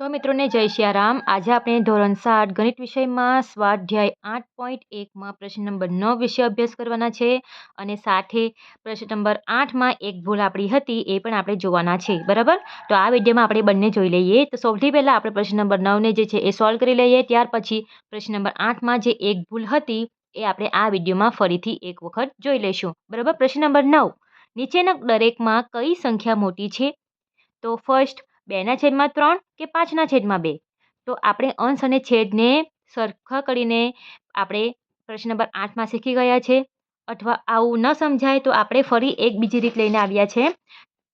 સો મિત્રોને જય સિયારામ આજે આપણે ધોરણ સાત ગણિત વિષયમાં સ્વાધ્યાય આઠ પોઈન્ટ એકમાં પ્રશ્ન નંબર નવ વિશે અભ્યાસ કરવાના છે અને સાથે પ્રશ્ન નંબર આઠમાં એક ભૂલ આપણી હતી એ પણ આપણે જોવાના છે. બરાબર? તો આ વિડીયોમાં આપણે બંને જોઈ લઈએ. તો સૌથી પહેલાં આપણે પ્રશ્ન નંબર નવને જે છે એ સોલ્વ કરી લઈએ. ત્યાર પછી પ્રશ્ન નંબર આઠમાં જે એક ભૂલ હતી એ આપણે આ વિડીયોમાં ફરીથી એક વખત જોઈ લઈશું. બરાબર? પ્રશ્ન નંબર નવ. નીચેના દરેકમાં કઈ સંખ્યા મોટી છે? તો ફર્સ્ટ બેના છેદમાં ત્રણ કે પાંચના છેદમાં બે? તો આપણે અંશ અને છેદને સરખા કરીને આપણે પ્રશ્ન નંબર આઠમાં શીખી ગયા છે. અથવા આવું ન સમજાય તો આપણે ફરી એક બીજી રીત લઈને આવ્યા છે.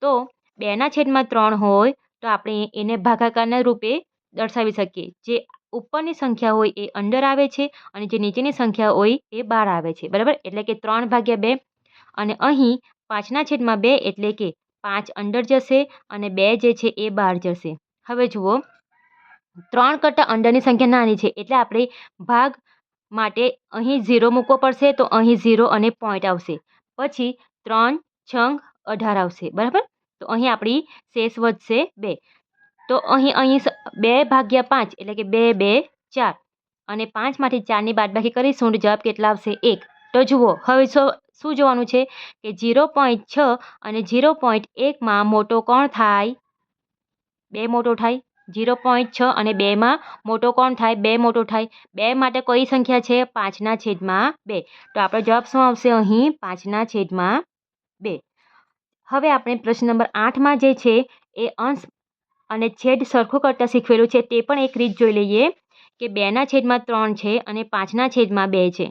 તો બેના છેદમાં ત્રણ હોય તો આપણે એને ભાગાકારના રૂપે દર્શાવી શકીએ. જે ઉપરની સંખ્યા હોય એ અંદર આવે છે અને જે નીચેની સંખ્યા હોય એ બહાર આવે છે. બરાબર? એટલે કે ત્રણ ભાગ્યા બે. અને અહીં પાંચના છેદમાં બે એટલે કે પાંચ અંદર જશે અને બે જે છે એ બહાર જશે. હવે જુઓ, ત્રણ કરતાં અંડરની સંખ્યા નાની છે, એટલે આપણે ભાગ માટે અહીં ઝીરો મૂકવો પડશે, તો અહીં ઝીરો અને પોઈન્ટ આવશે. પછી ત્રણ છંગ અઢાર આવશે, બરાબર? તો અહીં આપણી શેષ વધશે બે. તો અહીં અહીં બે ભાગ્યા પાંચ, એટલે કે બે બે, ચાર. અને પાંચમાંથી ચારની બાદબાકી કરીશું તો જવાબ કેટલા આવશે? એક. તો જુઓ, હવે શું જોવાનું છે? કે ઝીરો પોઈન્ટ છ અને ઝીરો પોઈન્ટ એકમાં મોટો કોણ થાય? બે મોટો થાય. ઝીરો પોઈન્ટ છ અને બેમાં મોટો કોણ થાય? બે મોટો થાય. બે માટે કઈ સંખ્યા છે? પાંચના છેદમાં બે. તો આપણો જવાબ શું આવશે અહીં? પાંચના છેદમાં બે. હવે આપણે પ્રશ્ન નંબર આઠમાં જે છે, એ અંશ અને છેદ સરખો કરતાં શીખવેલું છે, તે પણ એક રીત જોઈ લઈએ કે બેના છેદમાં ત્રણ છે અને પાંચના છેદમાં બે છે.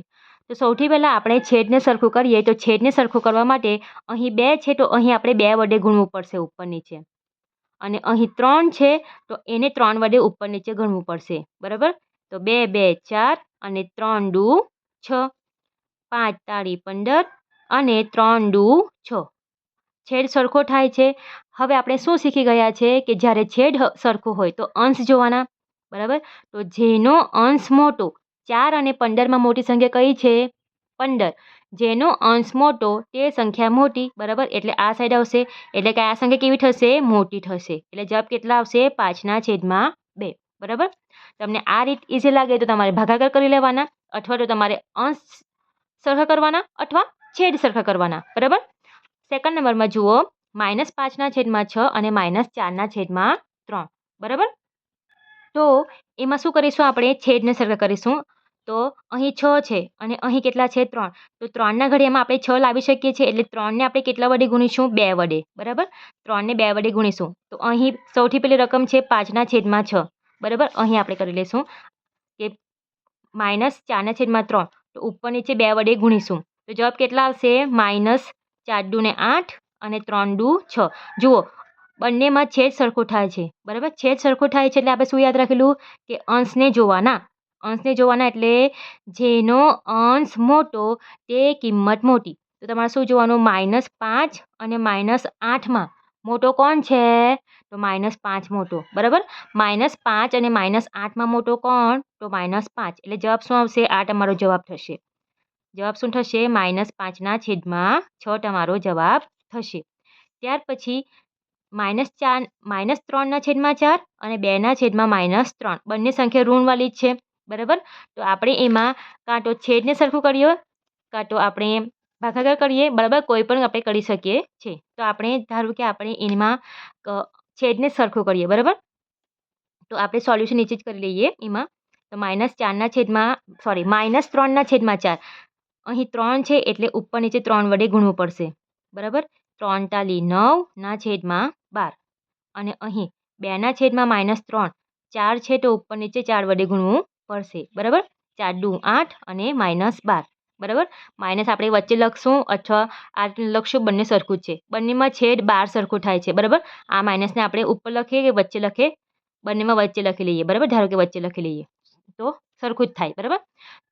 તો સૌથી પહેલાં આપણે છેદને સરખું કરીએ તો છેદને સરખું કરવા માટે અહીં બે છે તો અહીં આપણે બે વડે ગુણવું પડશે ઉપર નીચે. અને અહીં ત્રણ છે તો એને ત્રણ વડે ઉપર નીચે ગણવું પડશે. બરાબર? તો બે બે, ચાર અને ત્રણ ડુ છ. પાંચ તાળી પંદર અને ત્રણ ડુ છ. છેદ સરખો થાય છે. હવે આપણે શું શીખી ગયા છે કે જ્યારે છેદ સરખો હોય તો અંશ જોવાના. બરાબર? તો જેનો અંશ મોટો ચાર અને પંદરમાં મોટી સંખ્યા કઈ છે? પંદર. જેનો અંશ મોટો તે સંખ્યા મોટી, બરાબર? એટલે આ સાઈડ આવશે. એટલે કે આ સંખ્યા કેવી થશે? મોટી થશે. એટલે જવાબ કેટલા આવશે? પાંચના છેદમાં બે. બરાબર? તમને આ રીત ઇઝી લાગે તો તમારે ભાગાકાર કરી લેવાના અથવા તો તમારે અંશ સરખા કરવાના અથવા છેદ સરખા કરવાના. બરાબર? સેકન્ડ નંબરમાં જુઓ. માઇનસ પાંચના છેદમાં છ અને માઇનસ ચારના છેદમાં ત્રણ. બરાબર? તો એમાં શું કરીશું આપણે? છેદને સરખા કરીશું. તો અહીં છ છે અને અહીં કેટલા છે? ત્રણ. તો ત્રણના ઘડિયામાં આપણે છ લાવી શકીએ છીએ એટલે ત્રણને આપણે કેટલા વડે ગુણીશું? બે વડે. બરાબર? ત્રણને બે વડે ગુણીશું. તો અહીં સૌથી પહેલી રકમ છે પાંચના છેદમાં છ. બરાબર? અહીં આપણે કરી લઈશું કે માઇનસ ચારના છેદમાં ત્રણ. તો ઉપર નીચે બે વડે ગુણીશું. તો જવાબ કેટલા આવશે? માઇનસ ચાર દુને આઠ અને ત્રણ દુ છ. જુઓ બંનેમાં છેદ સરખો થાય છે. બરાબર? છેદ સરખો થાય છે એટલે આપણે શું યાદ રાખેલું? કે અંશને જોવાના. અંશને જોવાના એટલે જેનો અંશ મોટો તે કિંમત મોટી. તો તમારે શું જોવાનું? માઇનસ પાંચ અને માઇનસ આઠમાં મોટો કોણ છે? તો માઇનસ પાંચ મોટો. બરાબર? માઇનસ પાંચ અને માઇનસ આઠમાં મોટો કોણ? તો માઇનસ પાંચ. એટલે જવાબ શું આવશે? આ તમારો જવાબ થશે. જવાબ શું થશે? માઇનસ પાંચના છેદમાં છ તમારો જવાબ થશે. ત્યાર પછી માઇનસ ચાર માઇનસ ત્રણના છેદમાં ચાર અને બેના છેદમાં માઇનસ ત્રણ. બંને સંખ્યા ઋણવાળી જ છે. બરાબર? તો આપણે એમાં કાં તો છેદને સરખું કરીએ, કાં તો આપણે ભાગાકાર કરીએ. બરાબર? કોઈ પણ આપણે કરી શકીએ છીએ તો આપણે ધારો કે આપણે એમાં છેદને સરખું કરીએ. બરાબર? તો આપણે સોલ્યુશન નીચે જ કરી લઈએ એમાં. તો માઇનસ ચારના છેદમાં, સોરી માઇનસ ત્રણના છેદમાં ચાર. અહીં ત્રણ છે એટલે ઉપર નીચે ત્રણ વડે ગુણવું પડશે. બરાબર? ત્રણ તાલી નવના છેદમાં બાર. અને અહીં બેના છેદમાં માઇનસ ત્રણ. ચાર છે તો ઉપર નીચે ચાર વડે ગુણવું પડશે. બરાબર? ચાર દુ આઠ અને માઇનસ બાર. બરાબર? માઇનસ આપણે વચ્ચે લખશું અથવા આ લખશું, બંને સરખું જ છે. બંનેમાં છેદ બાર સરખું થાય છે. બરાબર? આ માઇનસને આપણે ઉપર લખીએ કે વચ્ચે લખીએ? બંનેમાં વચ્ચે લખી લઈએ. બરાબર? ધારો કે વચ્ચે લખી લઈએ. તો સરખું જ થાય. બરાબર?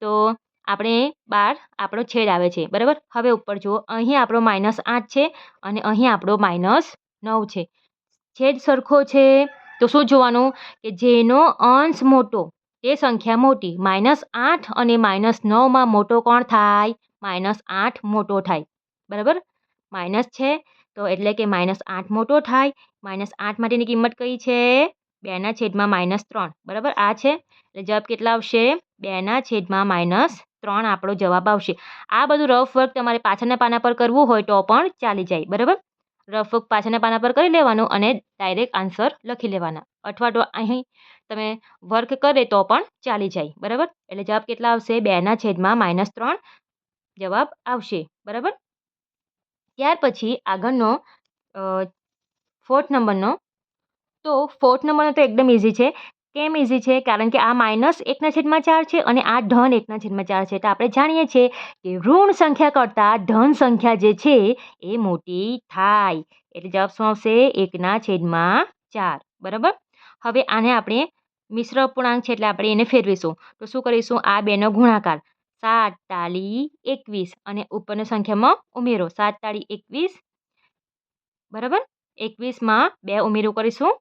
તો આપણે બાર આપણો છેદ આવે છે. બરાબર? હવે ઉપર જુઓ. અહીં આપણો માઇનસ આઠ છે અને અહીં આપણો માઇનસ નવ છે. છેદ સરખો છે. તો શું જોવાનું? કે જેનો અંશ મોટો, તે સંખ્યા મોટી, માઇનસ આઠ અને માઇનસ નવમાં મોટો કોણ થાય? માઇનસ આઠ મોટો થાય. બરાબર? માઇનસ છે, તો એટલે કે માઇનસ આઠ મોટો થાય. માઇનસ આઠ માટેની કિંમત કઈ છે? બેના છેદમાં માઇનસ ત્રણ. બરાબર? આ છે. એટલે જવાબ કેટલા આવશે? બેના છેદમાં માઇનસ ત્રણ આપણો જવાબ આવશે. આ બધું રફ વર્ક તમારે પાછળના પાના પર કરવું હોય તો પણ ચાલી જાય. બરાબર? રફ પાછળના પાના પર કરી લેવાનું અને ડાયરેક્ટ આન્સર લખી લેવાના. અથવા તો અહીં તમે વર્ક કરે તો પણ ચાલી જાય, બરાબર? એટલે જવાબ કેટલા આવશે? બેના છેદમાં માઇનસ ત્રણ જવાબ આવશે, બરાબર? ત્યાર પછી આગળનો ફોર્થ નંબરનો તો ફોર્થ નંબરનો તો એકદમ ઇઝી છે. કેમ ઇઝી છે? કારણ કે આ માઇનસ એકના છેદમાં ચાર છે અને આ ધન એકના છેદમાં ચાર છે. તો આપણે જાણીએ છીએ કે ઋણ સંખ્યા કરતાં ધન સંખ્યા જે છે એ મોટી થાય. એટલે જવાબ શું આવશે? એકના છેદમાં ચાર. બરાબર? હવે આને આપણે મિશ્ર અપૂર્ણાંક છે એટલે આપણે એને ફેરવીશું. તો શું કરીશું? આ બેનો ગુણાકાર સાત તાળી એકવીસ અને ઉપરની સંખ્યામાં ઉમેરો. સાત તાળી એકવીસ. બરાબર? એકવીસમાં બે ઉમેરો કરીશું.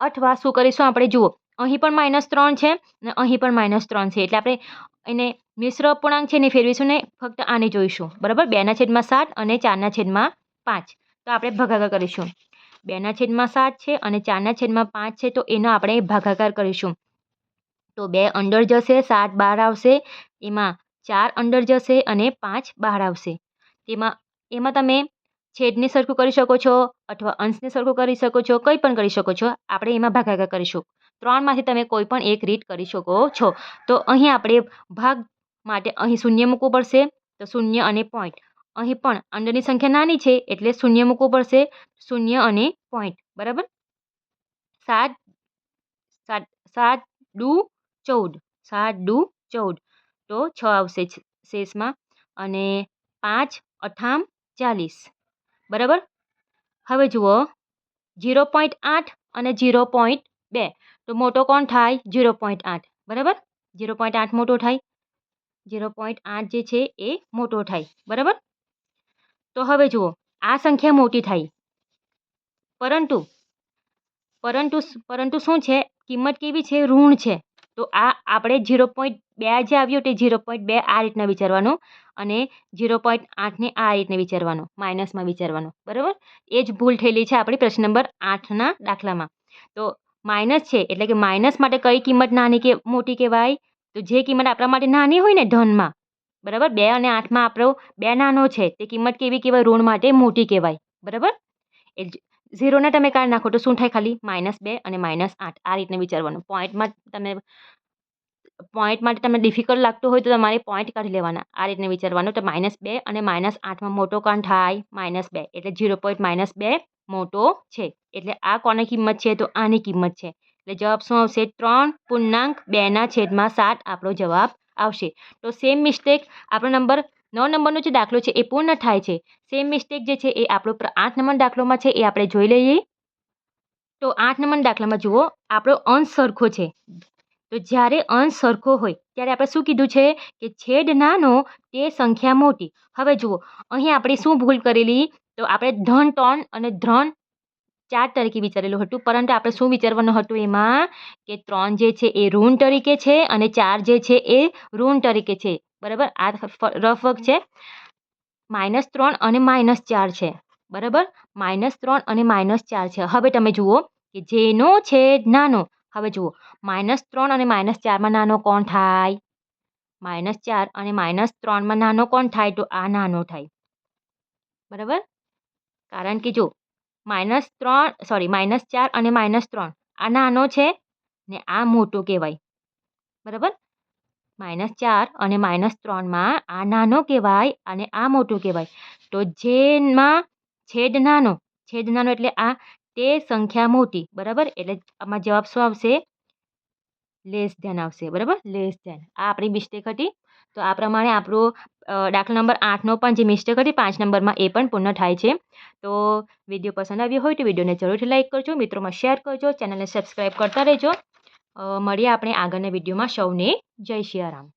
અથવા શું કરીશું આપણે? જુઓ, અહીં પણ માઇનસ ત્રણ છે અને અહીં પણ માઇનસ ત્રણ છે. એટલે આપણે એને મિશ્ર અપૂર્ણાંક છે ને ફેરવીશું ને ફક્ત આને જોઈશું. બરાબર? બેના છેદમાં સાત અને ચારના છેદમાં પાંચ. તો આપણે ભાગાકાર કરીશું. બેના છેદમાં સાત છે અને ચારના છેદમાં પાંચ છે, તો એનો આપણે ભાગાકાર કરીશું. તો બે અંડર જશે, સાત બહાર આવશે, એમાં ચાર અંડર જશે અને પાંચ બહાર આવશે. તેમાં, એમાં તમે છેદને સરખું કરી શકો છો અથવા અંશને સરખું કરી શકો છો, કંઈ પણ કરી શકો છો, આપણે એમાં ભાગાકાર કરીશું. ત્રણમાંથી તમે કોઈ પણ એક રીત કરી શકો છો. તો અહીં આપણે ભાગ માટે અહીં શૂન્ય મૂકવું પડશે, તો શૂન્ય અને પોઈન્ટ અહીં પણ અંડરની સંખ્યા નાની છે એટલે શૂન્ય મૂકવું પડશે, શૂન્ય અને પોઈન્ટ બરાબર? સાત સાત સાત ડુ ચૌદ, સાત ડુ ચૌદ. તો છ આવશે શેષમાં. અને પાંચ અઠામ ચાલીસ. બરાબર? હવે જુઓ, ઝીરો પોઈન્ટ આઠ અને ઝીરો પોઈન્ટ બે. તો મોટો કોણ થાય? ઝીરો પોઈન્ટ આઠ. બરાબર? ઝીરો પોઈન્ટ આઠ મોટો થાય. ઝીરો પોઈન્ટ આઠ જે છે એ મોટો થાય. બરાબર? તો હવે જુઓ, આ સંખ્યા મોટી થાય. પરંતુ પરંતુ પરંતુ શું છે? કિંમત કેવી છે? ઋણ છે. તો આ આપણે ઝીરો પોઈન્ટ બે જે આવ્યું તે ઝીરો પોઈન્ટ બે આ રીતના વિચારવાનું અને ઝીરો પોઈન્ટ આઠને આ રીતને વિચારવાનું, માઇનસમાં વિચારવાનું. બરાબર? એ જ ભૂલ થયેલી છે આપણી પ્રશ્ન નંબર આઠના દાખલામાં. તો માઇનસ છે એટલે કે માઇનસ માટે કઈ કિંમત નાની કે મોટી કહેવાય? તો જે કિંમત આપણા માટે નાની હોય ને ધનમાં, બરાબર? બે અને આઠમાં આપણો બે નાનો છે, તે કિંમત કેવી કહેવાય? ઋણ માટે મોટી કહેવાય. બરાબર? એ ઝીરોને તમે કાઢી નાખો તો શું થાય ખાલી? માઇનસ બે અને માઇનસ આઠ. આ રીતને વિચારવાનું. પોઈન્ટમાં તમે પોઈન્ટ માટે તમને ડિફિકલ્ટ લાગતું હોય તો તમારે પોઈન્ટ કાઢી લેવાના. આ રીતને વિચારવાનું. તો માઇનસ બે અને માઇનસ આઠમાં મોટો કાન થાય? માઇનસ બે. એટલે ઝીરો પોઈન્ટ માઇનસ બે મોટો છે. એટલે આ કોની કિંમત છે? તો આની કિંમત છે. એટલે જવાબ શું આવશે? ત્રણ પૂર્ણાંક બેના છેદમાં સાત આપણો જવાબ આવશે. તો સેમ મિસ્ટેક આપણો નંબર નવ નંબરનો જે દાખલો છે એ પૂર્ણ થાય છે. સેમ મિસ્ટેક જે છે એ આપણો આઠ નંબર દાખલોમાં છે એ આપણે જોઈ લઈએ. તો આઠ નંબર દાખલામાં જુઓ, આપણો અંશ સરખો છે. તો જ્યારે અંશ સરખો હોય, ત્યારે આપણે શું કીધું છે કે છેદ નાનો, તે સંખ્યા મોટી. હવે જુઓ, અહીં આપણે શું ભૂલ કરેલી? તો આપણે ધન ત્રણ અને ધ્રણ ચાર તરીકે વિચારેલું હતું. પરંતુ આપણે શું વિચારવાનું હતું એમાં? કે ત્રણ જે છે એ ઋણ તરીકે છે અને ચાર જે છે એ ઋણ તરીકે છે. બરાબર? આ રફ વર્ક છે. માઇનસ ત્રણ અને માઇનસ ચાર છે. બરાબર? માઇનસ ત્રણ અને માઇનસ ચાર છે. હવે તમે જુઓ કે જેનો છે નાનો. હવે જુઓ. માઇનસ ત્રણ અને માઇનસ ચારમાં નાનો કોણ થાય? માઇનસ ચાર અને માઇનસ ત્રણમાં નાનો કોણ થાય? તો આ નાનો થાય. બરાબર? કારણ કે જો, માઇનસ ત્રણ, સોરી, માઇનસ ચાર અને માઇનસ ત્રણ. આ નાનો છે ને આ મોટો કહેવાય. બરાબર? માઇનસ ચાર અને માઇનસ ત્રણમાં આ નાનો કહેવાય અને આ મોટું કહેવાય. તો જેમાં છેદ નાનો છેદ નાનો એટલે આ તે સંખ્યા મોટી, બરાબર? એટલે આમાં જવાબ શું આવશે? લેસ ધેન આવશે, બરાબર? Less than. આ આપણી મિસ્ટેક હતી. તો આ પ્રમાણે આપણો દાખલા નંબર આઠનો પણ જે મિસ્ટેક હતી, પાંચ નંબરમાં એ પણ પૂર્ણ થાય છે. તો વીડિયો પસંદ આવ્યો હોય તો વિડીયોને જરૂરથી લાઇક કરજો, મિત્રોમાં શેર કરજો, ચેનલને સબસ્ક્રાઈબ કરતા રહેજો. મળીએ આપણે આગળના વિડીયોમાં. સૌને જય સિયારામ